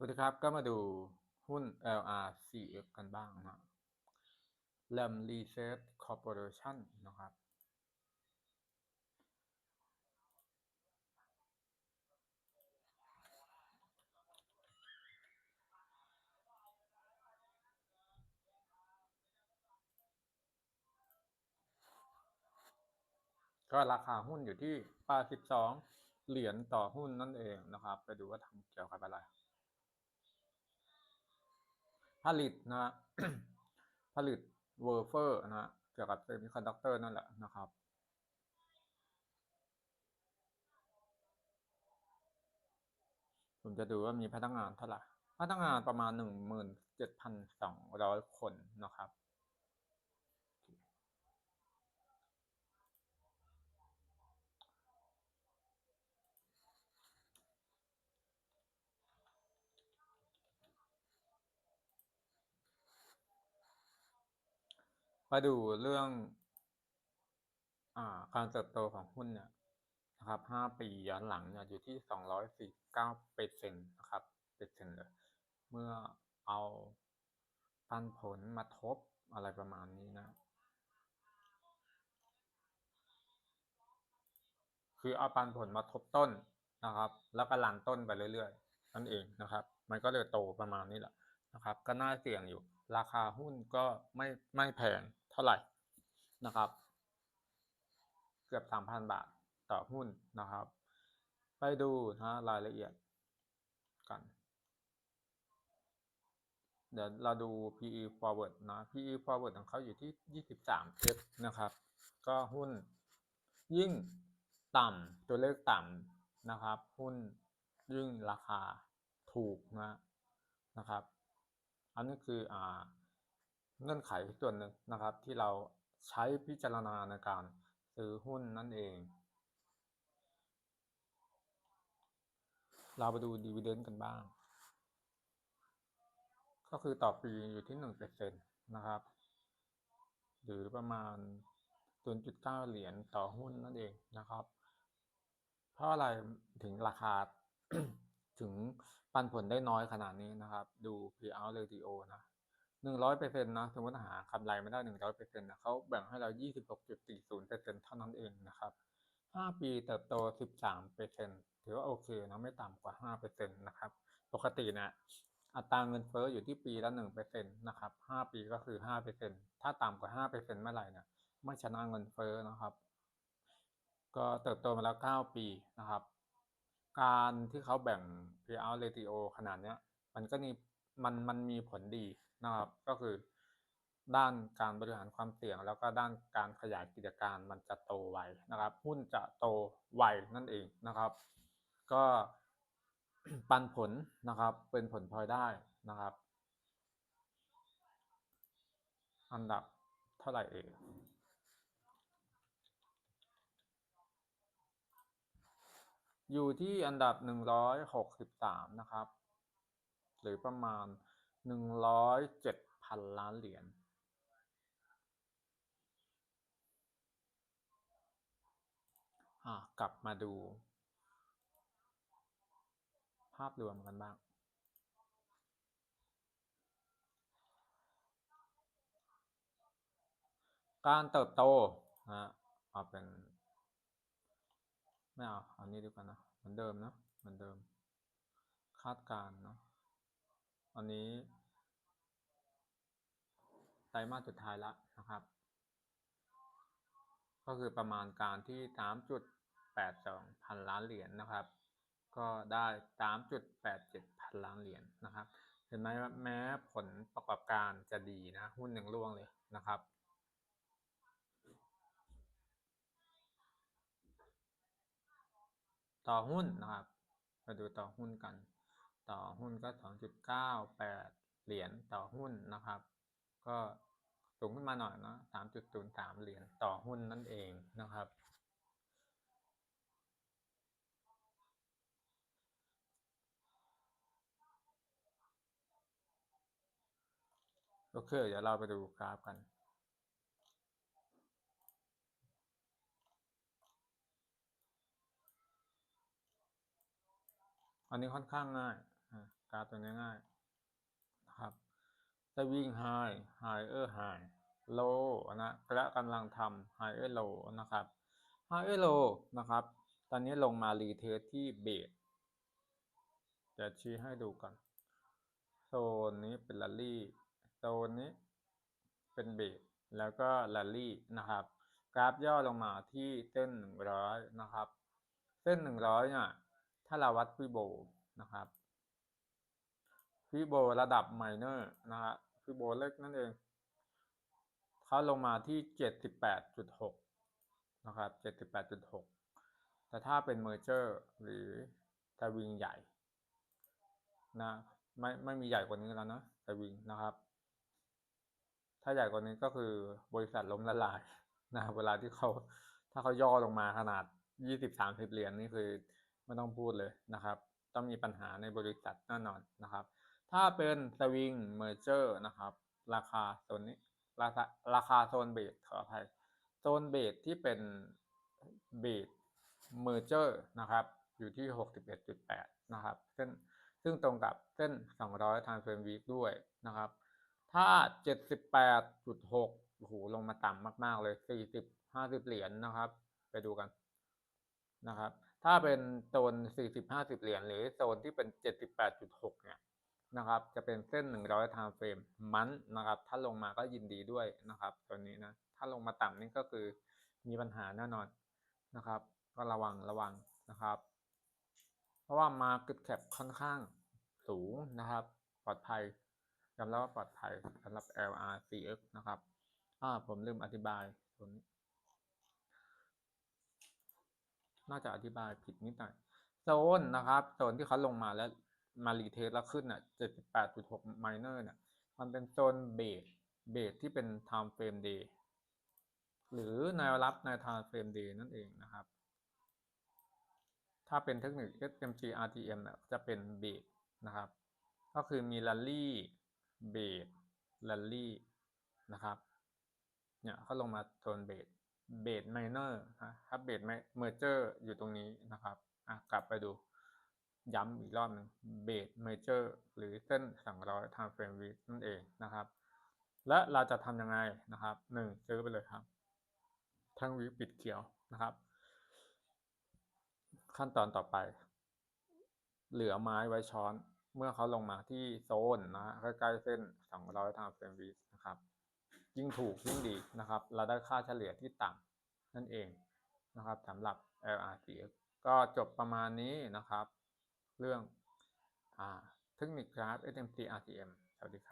สวัสดีครับ ก็มาดูหุ้น LRCX กันบ้างนะ Lam Research Corporation นะครับ ก็ราคาหุ้นอยู่ที่82เหรียญต่อหุ้นนั่นเองนะครับ ไปดูว่าทำเกี่ยวกับอะไร ลิตนะผลิตเวอร์เฟอร์นะเกี่ยวกับเซมิคอนดักเตอร์นั่นแหละนะครับผมจะดูว่ามีพนักงานเท่าไหร่พนักงานประมาณหนึ่งหมื่นเจ็ดพันสองร้อยคนนะครับ มาดูเรื่องอการเติบโตของหุ้นเนี่ยนะครับ5ปีย้อนหลังเนี่ยอยู่ที่249เปอร์เซ็นต์นะครับเปอร์เซ็นต์เลยเมื่อเอาปันผลมาทบอะไรประมาณนี้นะ คือเอาปันผลมาทบต้นนะครับ แล้วก็ลันต้นไปเรื่อยๆนั่นเองนะครับ มันก็เลยโตประมาณนี้แหละ นะครับ ก็น่าเสี่ยงอยู่ ราคาหุ้นก็ไม่ไม่แพงเท่าไหร่นะครับ เกือบ 3,000 บาทต่อหุ้นนะครับ ไปดูนะรายละเอียดกัน เดี๋ยวเราดู PE forward นะ PE forward ของเขาอยู่ที่ 23 x นะครับ ก็หุ้นยิ่งต่ำตัวเลขต่ำนะครับ หุ้นยิ่งราคาถูกนะนะครับ อันนี้คืออ่าเงื่อนไขส่วนหนึ่งนะครับ ที่เราใช้พิจารณาในการซื้อหุ้นนั่นเอง เราไปดูดีเวเดนกันบ้าง ก็คือต่อปีอยู่ที่หนึ่งเปอร์เซ็นตนะครับ หรือประมาณ0.9เหรียญต่อหุ้นนั่นเองนะครับ เพราะอะไรถึงราคา ถึงปันผลได้น้อยขนาดนี้นะครับ ดู P/E ratio นะหนึ่งร้อยเปอร์เซ็นต์นะสมมติหากำไรไม่ได้หนึ่งร้อยเปอร์เซ็นต์นะเขาแบ่งให้เรายี่สิบหกจุดสี่ศูนย์เปอร์เซ็นต์เท่านั้นเองนะครับห้าปีเติบโตสิบสามเปอร์เซ็นต์ถือว่าโอเคนะไม่ต่ำกว่าห้าเปอร์เซ็นต์นะครับปกตินี่ยอัตราเงินเฟ้ออยู่ที่ปีละหนึ่งเปอร์เซ็นต์นะครับห้าปีก็คือห้าเปอร์เซ็นต์ถ้าต่ำกว่าห้าเปอร์เซ็นต์เมื่อไหร่เนี่ยไม่ชนะเงินเฟ้อนะครับ ก็เติบโตมาแล้วเก้าปีนะครับ การที่เขาแบ่ง P/E ratio ขนาดเนี้ย มันก็มีมันมันมีผลดีนะครับ ก็คือ ด้านการบริหารความเสี่ยง แล้วก็ด้านการขยายกิจการมันจะโตไวนะครับ หุ้นจะโตไวนั่นเองนะครับ ก็ปันผลนะครับ เป็นผลพลอยได้นะครับ อันดับเท่าไหร่เอง อยู่ที่อันดับหนึ่งร้อยหกสิบสามนะครับ หรือประมาณหนึ่งร้อยเจ็ดพันล้านเหรียญอ่ากลับมาดู ภาพรวมกันบ้าง การเติบโตนะเอาเป็น ไม่เอาเอานี้ดีกว่านะเหมือนเดิมนะเหมือนเดิม คาดการณ์เนาะอันนี้ไตรมาสสุดท้ายล้วนะครับ ก็คือประมาณการที่ 3.82 พันล้านเหรียญนนะครับ ก็ได้ 3.87 พันล้านเหรียญนนะครับ เห็นไหมว่าแม้ผลประกอบการจะดีนะ หุ้นยังร่วงเลยนะครับ ต่อหุ้นนะครับ มาดูต่อหุ้นกัน ต่อหุ้นก็ 2.98 เหรียญต่อหุ้นนะครับ ก็สูงขึ้นมาหน่อยเนาะ3.03 เหรียญต่อหุ้นนั่นเองนะครับ โอเค เดี๋ยวเราไปดูกราฟกัน อันนี้ค่อนข้างง่ายกราฟตัวนี้ง่ายนะครับสวิงไฮไฮเออร์ไฮโลนะและกำลังทำไฮเออร์โลนะครับไฮเออร์โลนะครับ ตอนนี้ลงมารีเทสที่เบสเดี๋ยวชี้ให้ดูก่อนโซนนี้เป็นลัลลี่โซนนี้เป็นเบสแล้วก็ลัลลี่นะครับ กราฟย่อลงมาที่เส้นหนึ่งร้อยนะครับ เส้นหนึ่งร้อยเนี่ย ถ้าเราวัดฟิโบนะครับฟิโบระดับไมเนอร์นะครับฟิโบเล็กนั่นเองเขาลงมาที่เจ็ดสิบแปดจุดหกนะครับเจ็ดสิบแปดจุดหกแต่ถ้าเป็นเมอร์เจอร์หรือทวิงใหญ่นะไม่ไม่มีใหญ่กว่านี้แล้วนะทวิงนะครับ ถ้าใหญ่กว่านี้ก็คือบริษัทล้มละลายนะเวลาที่เขาถ้าเขาย่อลงมาขนาดยี่สิบสามสิบเหรียญนี่คือ ไม่ต้องพูดเลยนะครับ ต้องมีปัญหาในบริษัทแน่นอนนะครับ ถ้าเป็นสวิงเมอร์เจอร์นะครับ ราคาโซนนี้ราคาราคาโซนเบสขออภัยโซนเบสที่เป็นเบสเมอร์เจอร์นะครับ อยู่ที่ 61.8 นะครับ ซึ่งซึ่งตรงกับเส้น 200ทางเฟรมวีคด้วยนะครับ ถ้า 78.6โอ้โหลงมาต่ำมาก ๆ เลย 40 50 เหรียญนนะครับ ไปดูกันนะครับ ถ้าเป็นโซน 40 50 เหรียญหรือโซนที่เป็น 78.6 เนี่ยนะครับ จะเป็นเส้น 100ทางเฟรมมันนะครับ ถ้าลงมาก็ยินดีด้วยนะครับตัวนี้นะ ถ้าลงมาต่ำนี่ก็คือมีปัญหาแน่นอนนะครับ ก็ระวังระวังนะครับ เพราะว่า Market Cap ค่อนข้างสูงนะครับ ปลอดภัยยอมรับว่าปลอดภัยสำหรับ LRCX นะครับ อ่าผมลืมอธิบายตัวนี้ น่าจะอธิบายผิดนิดหน่อยโซนนะครับโซนที่เขาลงมาแล้วมารีเทสแล้วขึ้นอะ78.6 minor เนี่ยมันเป็นโซนเบสเบสที่เป็น time frame day หรือแนวรับใน time frame day นั่นเองนะครับ ถ้าเป็นเทคนิค SMG RTM เนี่ยจะเป็นเบสนะครับ ก็คือมีลัลลี่เบสลัลลี่นะครับเนี่ยเขาลงมาโซนเบส เบสไมเนอร์ครับเบสเมอร์เจอร์อยู่ตรงนี้นะครับอะกลับไปดูย้ำอีกรอบหนึ่งเบสเมเจอร์หรือเส้น200ทางเฟรมวีนั่นเองนะครับ และเราจะทำยังไงนะครับหนึ่งซื้อไปเลยครับ ทั้งวีปิดเขียวนะครับ ขั้นตอนต่อไป เหลือไม้ไว้ช้อนเมื่อเขาลงมาที่โซนนะใกล้ๆเส้น200ทางเฟรมวีนะครับ ยิ่งถูกยิ่งดีนะครับ เราได้ค่าเฉลี่ยที่ต่ำนั่นเองนะครับสำหรับ LRTX ก็จบประมาณนี้นะครับ เรื่องอเทคนิคกราฟ SMC RTM สวัสดีครับ